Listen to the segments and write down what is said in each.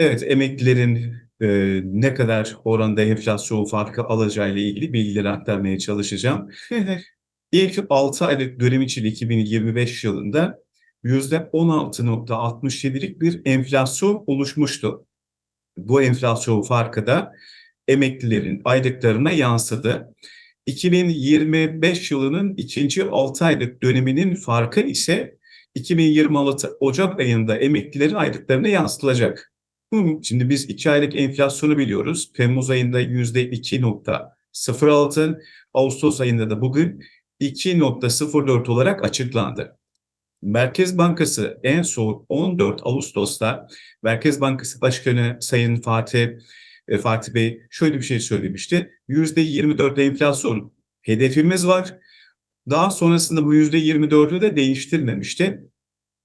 Evet, emeklilerin e, ne kadar oranda enflasyon farkı alacağıyla ilgili bilgileri aktarmaya çalışacağım. İlk 6 aylık dönem için 2025 yılında %16.67'lik bir enflasyon oluşmuştu. Bu enflasyon farkı da emeklilerin aylıklarına yansıdı. 2025 yılının ikinci 6 aylık döneminin farkı ise 2026 Ocak ayında emeklilerin aylıklarına yansıtılacak. Şimdi biz 2 aylık enflasyonu biliyoruz. Temmuz ayında %2.06, Ağustos ayında da bugün 2.04 olarak açıklandı. Merkez Bankası en son 14 Ağustos'ta Merkez Bankası Başkanı Sayın Fatih e, Fatih Bey şöyle bir şey söylemişti. %24 enflasyon hedefimiz var. Daha sonrasında bu %24'ü de değiştirmemişti.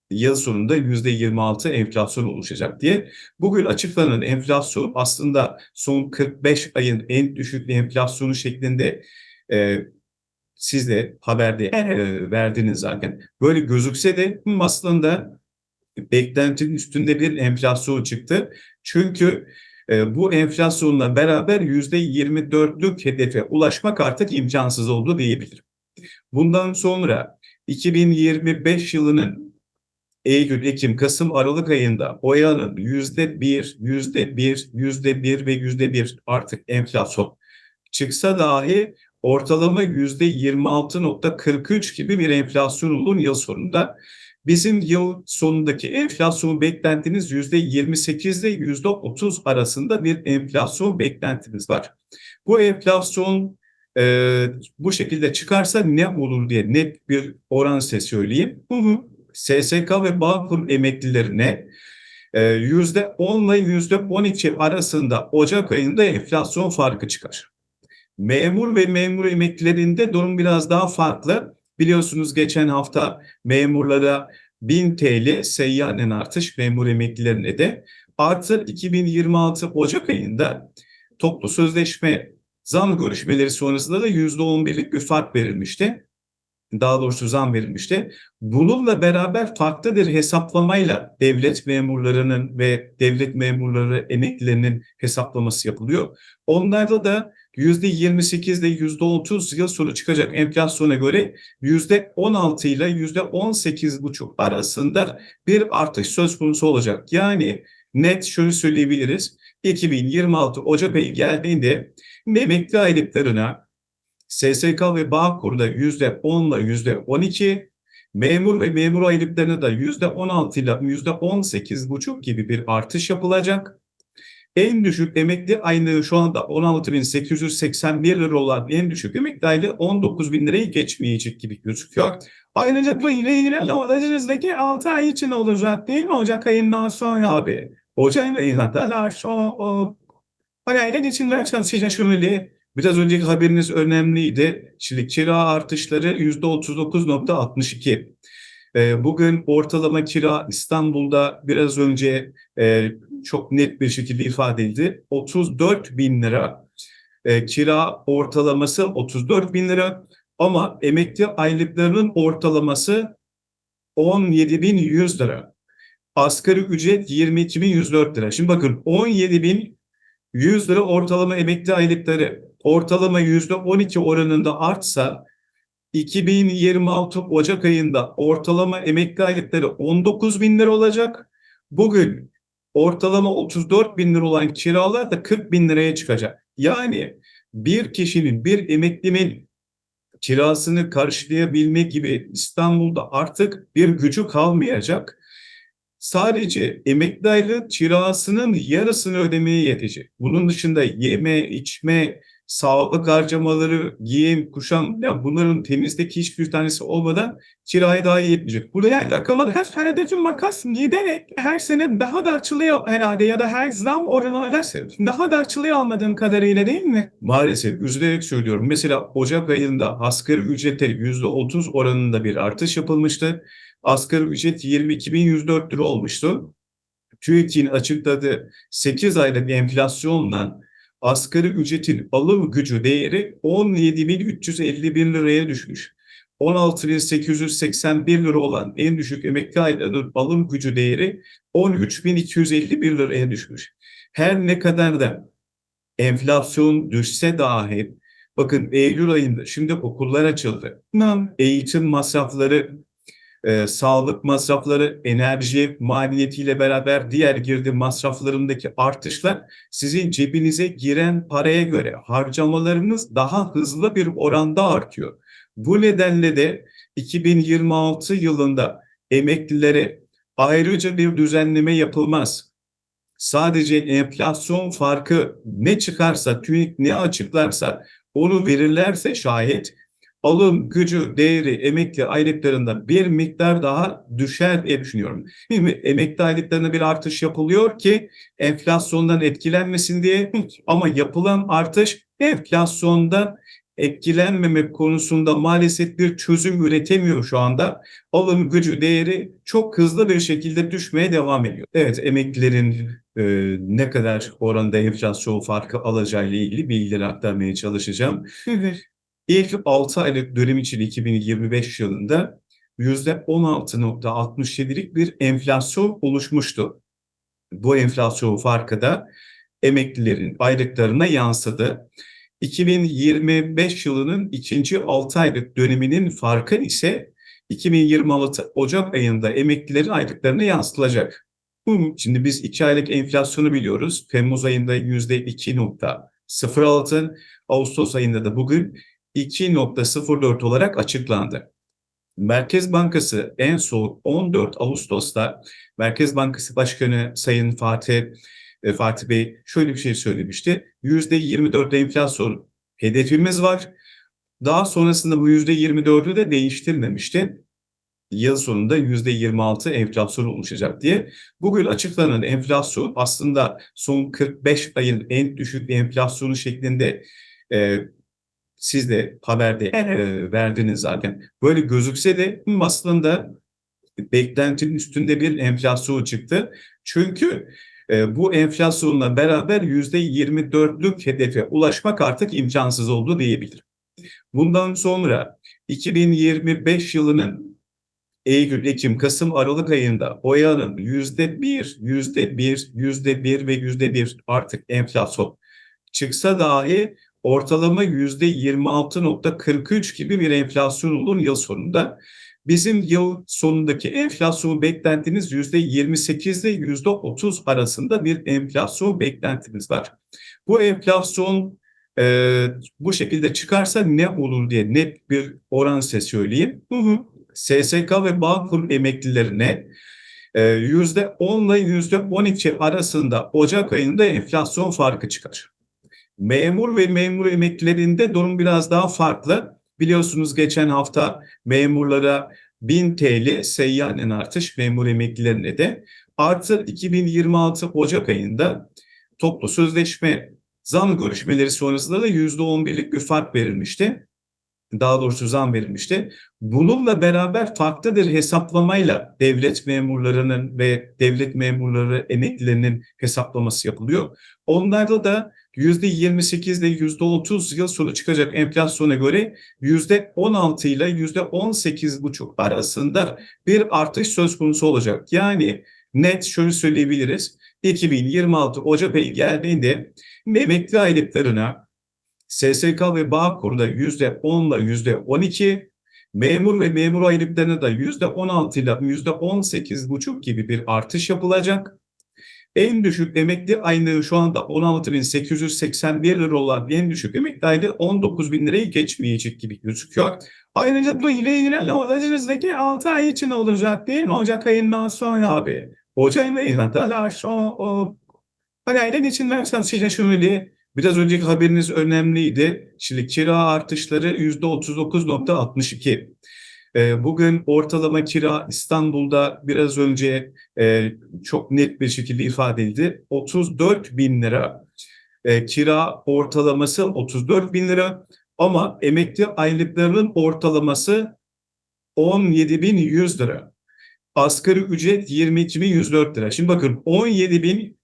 Yıl sonunda %26 enflasyon oluşacak diye. Bugün açıklanan enflasyon aslında son 45 ayın en düşük enflasyonu şeklinde e, siz de haberde e, verdiniz zaten. Böyle gözükse de aslında beklentinin üstünde bir enflasyon çıktı. Çünkü e, bu enflasyonla beraber %24'lük hedefe ulaşmak artık imkansız oldu diyebilirim. Bundan sonra 2025 yılının Eylül, Ekim, Kasım, Aralık ayında oyanın yüzde bir, yüzde bir, yüzde bir ve yüzde bir artık enflasyon çıksa dahi ortalama yüzde 26.43 gibi bir enflasyon olun yıl sonunda. Bizim yıl sonundaki enflasyon beklentiniz yüzde 28 ile yüzde 30 arasında bir enflasyon beklentiniz var. Bu enflasyon e, bu şekilde çıkarsa ne olur diye net bir oran size söyleyeyim. Bunu SSK ve Bağkur emeklilerine yüzde 10 ile yüzde 12 arasında Ocak ayında enflasyon farkı çıkar. Memur ve memur emeklilerinde durum biraz daha farklı. Biliyorsunuz geçen hafta memurlara 1000 TL seyyanen artış memur emeklilerine de artı 2026 Ocak ayında toplu sözleşme zam görüşmeleri sonrasında da %11'lik bir fark verilmişti. Daha doğrusu zam verilmişti. Bununla beraber farklı bir hesaplamayla devlet memurlarının ve devlet memurları emeklilerinin hesaplaması yapılıyor. Onlarda da %28 ile %30 yıl sonu çıkacak enflasyona göre %16 ile %18,5 arasında bir artış söz konusu olacak. Yani net şunu söyleyebiliriz. 2026 Ocak ayı geldiğinde emekli aylıklarına SSK ve Bağkur'da %10 ile %12, memur ve memur aylıklarına da %16 ile %18,5 gibi bir artış yapılacak. En düşük emekli aylığı şu anda 16.881 lira olan en düşük emekli aylığı 19.000 lirayı geçmeyecek gibi gözüküyor. Ayrıca bu ile ilgili önümüzdeki 6 ay için olacak değil mi? Ocak ayından sonra abi. Ocak ayında da şu o parayla geçinmeye çalışacak şöyle. Biraz önceki haberiniz önemliydi. Şimdi kira artışları %39.62. Ee, bugün ortalama kira İstanbul'da biraz önce e, çok net bir şekilde ifade edildi. 34 bin lira. E, kira ortalaması 34 bin lira ama emekli aylıklarının ortalaması 17 bin 100 lira. Asgari ücret 22 bin 104 lira. Şimdi bakın 17 bin 100 lira ortalama emekli aylıkları ortalama %12 oranında artsa 2026 Ocak ayında ortalama emekli aylıkları 19 bin lira olacak. Bugün ortalama 34 bin lira olan kiralar da 40 bin liraya çıkacak. Yani bir kişinin, bir emeklinin kirasını karşılayabilme gibi İstanbul'da artık bir gücü kalmayacak. Sadece emekli aylığı kirasının yarısını ödemeye yetecek. Bunun dışında yeme, içme, sağlık harcamaları, giyim, kuşam ya bunların temizdeki hiçbir tanesi olmadan kiraya daha iyi yetmeyecek. Burada yani rakamlar her senedeki makas giderek her sene daha da açılıyor herhalde ya da her zam oranı daha da açılıyor almadığım kadarıyla değil mi? Maalesef üzülerek söylüyorum. Mesela Ocak ayında asgari ücrete %30 oranında bir artış yapılmıştı. Asgari ücret 22.104 lira olmuştu. TÜİK'in açıkladığı 8 aylık enflasyonla asgari ücretin alım gücü değeri 17.351 liraya düşmüş. 16.881 lira olan en düşük emekli aylarının alım gücü değeri 13.251 liraya düşmüş. Her ne kadar da enflasyon düşse dahi bakın Eylül ayında şimdi okullar açıldı. Eğitim masrafları, e, sağlık masrafları, enerji maliyetiyle beraber diğer girdi masraflarındaki artışlar sizin cebinize giren paraya göre harcamalarınız daha hızlı bir oranda artıyor. Bu nedenle de 2026 yılında emeklilere ayrıca bir düzenleme yapılmaz. Sadece enflasyon farkı ne çıkarsa, TÜİK ne açıklarsa onu verirlerse şayet alım gücü değeri emekli aylıklarında bir miktar daha düşer diye düşünüyorum. Emekli aylıklarına bir artış yapılıyor ki enflasyondan etkilenmesin diye ama yapılan artış enflasyondan etkilenmemek konusunda maalesef bir çözüm üretemiyor şu anda. Alım gücü değeri çok hızlı bir şekilde düşmeye devam ediyor. Evet emeklilerin e, ne kadar oranda enflasyon farkı alacağı ile ilgili bilgileri aktarmaya çalışacağım. İlk 6 aylık dönem için 2025 yılında %16.67'lik bir enflasyon oluşmuştu. Bu enflasyon farkı da emeklilerin aylıklarına yansıdı. 2025 yılının ikinci 6 aylık döneminin farkı ise 2026 Ocak ayında emeklilerin aylıklarına yansıtılacak. Şimdi biz 2 aylık enflasyonu biliyoruz. Temmuz ayında %2.06, Ağustos ayında da bugün 2.04 olarak açıklandı. Merkez Bankası en son 14 Ağustos'ta Merkez Bankası Başkanı Sayın Fatih e, Fatih Bey şöyle bir şey söylemişti. %24 enflasyon hedefimiz var. Daha sonrasında bu %24'ü de değiştirmemişti. Yıl sonunda %26 enflasyon oluşacak diye. Bugün açıklanan enflasyon aslında son 45 ayın en düşük enflasyonu şeklinde e, siz de haberde e, verdiniz zaten. Böyle gözükse de aslında beklentinin üstünde bir enflasyon çıktı. Çünkü e, bu enflasyonla beraber yüzde 24'lük hedefe ulaşmak artık imkansız oldu diyebilirim. Bundan sonra 2025 yılının Eylül, Ekim, Kasım, Aralık ayında oyanın yüzde bir, yüzde bir, yüzde bir ve yüzde bir artık enflasyon çıksa dahi ortalama yüzde 26.43 gibi bir enflasyon olur yıl sonunda. Bizim yıl sonundaki enflasyon beklentiniz yüzde 28 ile yüzde 30 arasında bir enflasyon beklentimiz var. Bu enflasyon e, bu şekilde çıkarsa ne olur diye net bir oran size söyleyeyim. Hı hı. SSK ve Bağkur emeklilerine e, yüzde 10 ile yüzde 12 arasında Ocak ayında enflasyon farkı çıkar. Memur ve memur emeklilerinde durum biraz daha farklı. Biliyorsunuz geçen hafta memurlara 1000 TL seyyanen artış memur emeklilerine de artı 2026 Ocak ayında toplu sözleşme zam görüşmeleri sonrasında da %11'lik bir fark verilmişti. Daha doğrusu zam verilmişti. Bununla beraber farklı bir hesaplamayla devlet memurlarının ve devlet memurları emeklilerinin hesaplaması yapılıyor. Onlarda da %28 ile %30 yıl sonu çıkacak enflasyona göre %16 ile %18,5 arasında bir artış söz konusu olacak. Yani net şöyle söyleyebiliriz. 2026 Ocak ayı geldiğinde emekli aylıklarına SSK ve Bağkur'da %10 ile %12, memur ve memur aylıklarına da %16 ile %18,5 gibi bir artış yapılacak. En düşük emekli aylığı şu anda 16.881 lira olan en düşük emekli aylığı 19.000 lirayı geçmeyecek gibi gözüküyor. Ayrıca bu ile ilgili önümüzdeki 6 ay için olacak değil mi? Ocak ayından sonra abi. Ocak ayından o parayla için versem size şöyle biraz önceki haberiniz önemliydi. Şimdi kira artışları %39.62. Ee, bugün ortalama kira İstanbul'da biraz önce e, çok net bir şekilde ifade edildi. 34 bin lira e, kira ortalaması 34 bin lira ama emekli aylıklarının ortalaması 17 bin 100 lira. Asgari ücret 22 bin 104 lira. Şimdi bakın 17 bin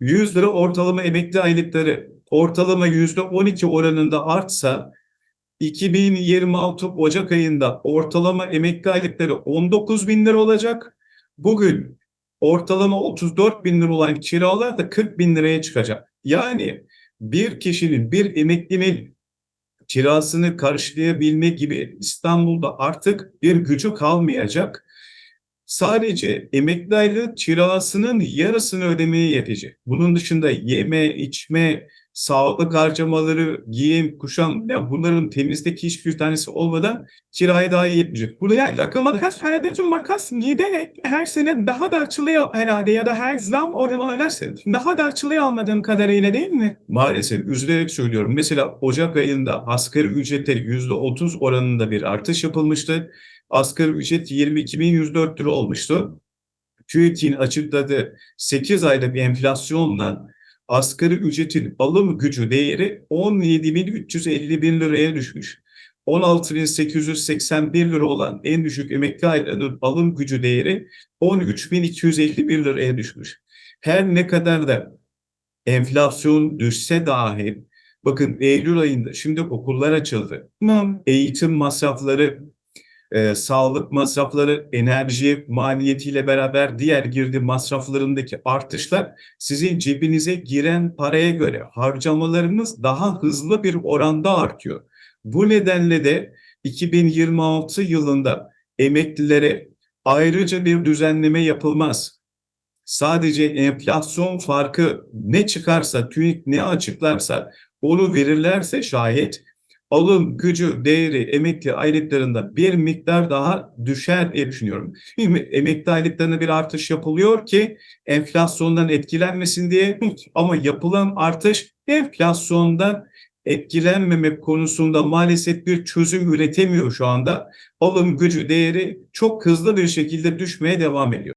100 lira ortalama emekli aylıkları ortalama yüzde 12 oranında artsa 2026 Ocak ayında ortalama emekli aylıkları 19 bin lira olacak. Bugün ortalama 34 bin lira olan kiralar da 40 bin liraya çıkacak. Yani bir kişinin, bir emeklinin kirasını karşılayabilme gibi İstanbul'da artık bir gücü kalmayacak. Sadece emekli aylığı kirasının yarısını ödemeye yetecek. Bunun dışında yeme, içme, sağlık harcamaları, giyim, kuşam, ya bunların temizlik hiçbir tanesi olmadan kiraya daha yetmeyecek. Burada yani Akıl makas, herhalde makas giderek her sene daha da açılıyor herhalde ya da her zam oranlarsa daha da açılıyor anladığım kadarıyla değil mi? maalesef üzülerek söylüyorum. Mesela Ocak ayında asgari ücrete %30 oranında bir artış yapılmıştı. Asgari ücret 22.104 lira olmuştu. TÜİK'in açıkladığı 8 ayda bir enflasyonla asgari ücretin alım gücü değeri 17.351 liraya düşmüş. 16.881 lira olan en düşük emekli aylığının alım gücü değeri 13.251 liraya düşmüş. Her ne kadar da enflasyon düşse dahi bakın Eylül ayında şimdi okullar açıldı. Tamam. Eğitim masrafları, e, sağlık masrafları, enerji maliyetiyle beraber diğer girdi masraflarındaki artışlar sizin cebinize giren paraya göre harcamalarınız daha hızlı bir oranda artıyor. Bu nedenle de 2026 yılında emeklilere ayrıca bir düzenleme yapılmaz. Sadece enflasyon farkı ne çıkarsa, TÜİK ne açıklarsa onu verirlerse şayet alım gücü değeri emekli aylıklarında bir miktar daha düşer diye düşünüyorum. Emekli aylıklarına bir artış yapılıyor ki enflasyondan etkilenmesin diye ama yapılan artış enflasyondan etkilenmemek konusunda maalesef bir çözüm üretemiyor şu anda. Alım gücü değeri çok hızlı bir şekilde düşmeye devam ediyor.